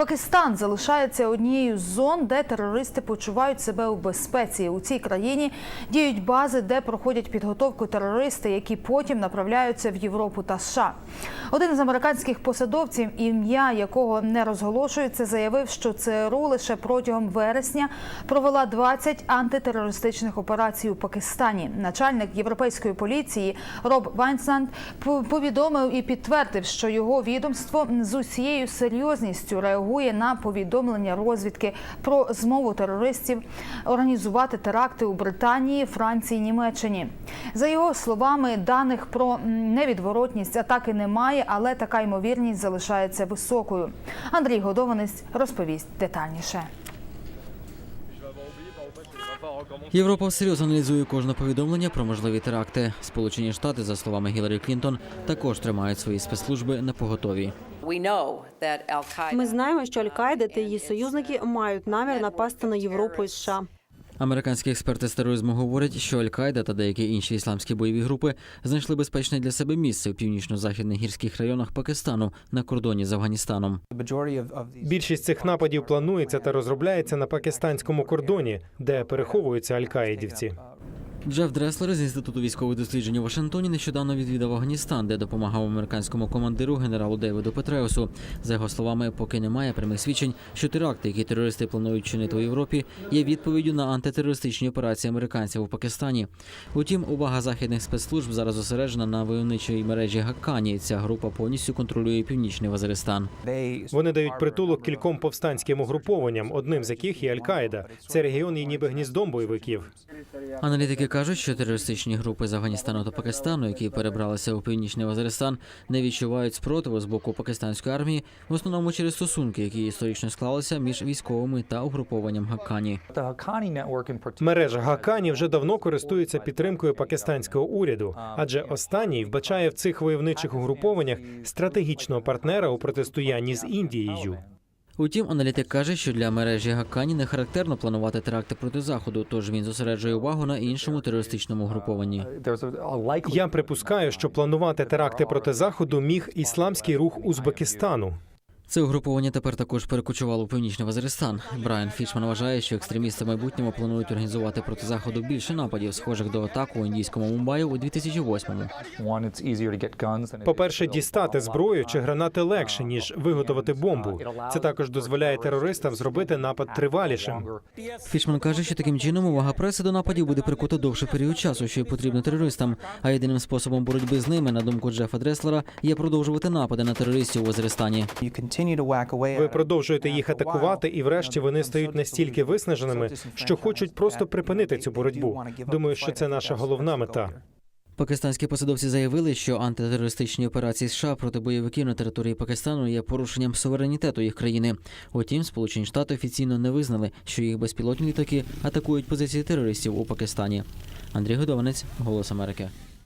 Пакистан залишається однією з зон, де терористи почувають себе у безпеці. У цій країні діють бази, де проходять підготовку терористи, які потім направляються в Європу та США. Один з американських посадовців, ім'я якого не розголошується, заявив, що ЦРУ лише протягом вересня провела 20 антитерористичних операцій у Пакистані. Начальник європейської поліції Роб Вайнсанд повідомив і підтвердив, що його відомство з усією серйозністю реагує на повідомлення розвідки про змову терористів організувати теракти у Британії, Франції, Німеччині. За його словами, даних про невідворотність атаки немає, але така ймовірність залишається високою. Андрій Годованець розповість детальніше. Європа всерйоз аналізує кожне повідомлення про можливі теракти. Сполучені Штати, за словами Гіларі Клінтон, також тримають свої спецслужби на поготові. Ми знаємо, що Аль-Каїда та її союзники мають намір напасти на Європу і США. Американські експерти з тероризму говорять, що Аль-Каїда та деякі інші ісламські бойові групи знайшли безпечне для себе місце у північно-західних гірських районах Пакистану на кордоні з Афганістаном. Більшість цих нападів планується та розробляється на пакистанському кордоні, де переховуються аль-каїдівці. Джеф Дреслер з інституту військових досліджень у Вашингтоні нещодавно відвідав Афганістан, де допомагав американському командиру генералу Девіду Петреусу. За його словами, поки немає прямих свідчень, що теракти, які терористи планують чинити у Європі, є відповіддю на антитерористичні операції американців у Пакистані. Утім, увага західних спецслужб зараз зосереджена на войовничій мережі Гакані. Ця група повністю контролює північний Вазаристан. Вони дають притулок кільком повстанським угрупованням, одним з яких є Аль-Каїда. Це регіон є ніби гніздом бойовиків. Аналітики кажуть, що терористичні групи з Афганістану та Пакистану, які перебралися у північний Вазаристан, не відчувають спротиву з боку пакистанської армії, в основному через стосунки, які історично склалися між військовими та угрупованням Гакані. Мережа Гакані вже давно користується підтримкою пакистанського уряду, адже останній вбачає в цих войовничих угрупованнях стратегічного партнера у протистоянні з Індією. Утім, аналітик каже, що для мережі Гакані не характерно планувати теракти проти заходу, тож він зосереджує увагу на іншому терористичному групованні. Я припускаю, що планувати теракти проти заходу міг ісламський рух Узбекистану. Це угруповання тепер також перекочувало у північний Вазаристан. Брайан Фічман вважає, що екстремісти в майбутньому планують організувати проти заходу більше нападів, схожих до атак у індійському Мумбаї у 2008-му. По-перше, дістати зброю чи гранати легше ніж виготовити бомбу. Це також дозволяє терористам зробити напад тривалішим. Фішман каже, що таким чином увага преси до нападів буде прикута довший період часу, що й потрібно терористам. А єдиним способом боротьби з ними, на думку Джефа Дреслера, є продовжувати напади на терористів у Вазаристані. Ви продовжуєте їх атакувати, і врешті вони стають настільки виснаженими, що хочуть просто припинити цю боротьбу. Думаю, що це наша головна мета. Пакистанські посадовці заявили, що антитерористичні операції США проти бойовиків на території Пакистану є порушенням суверенітету їх країни. Утім, Сполучені Штати офіційно не визнали, що їх безпілотні літаки атакують позиції терористів у Пакистані. Андрій Годованець, Голос Америки.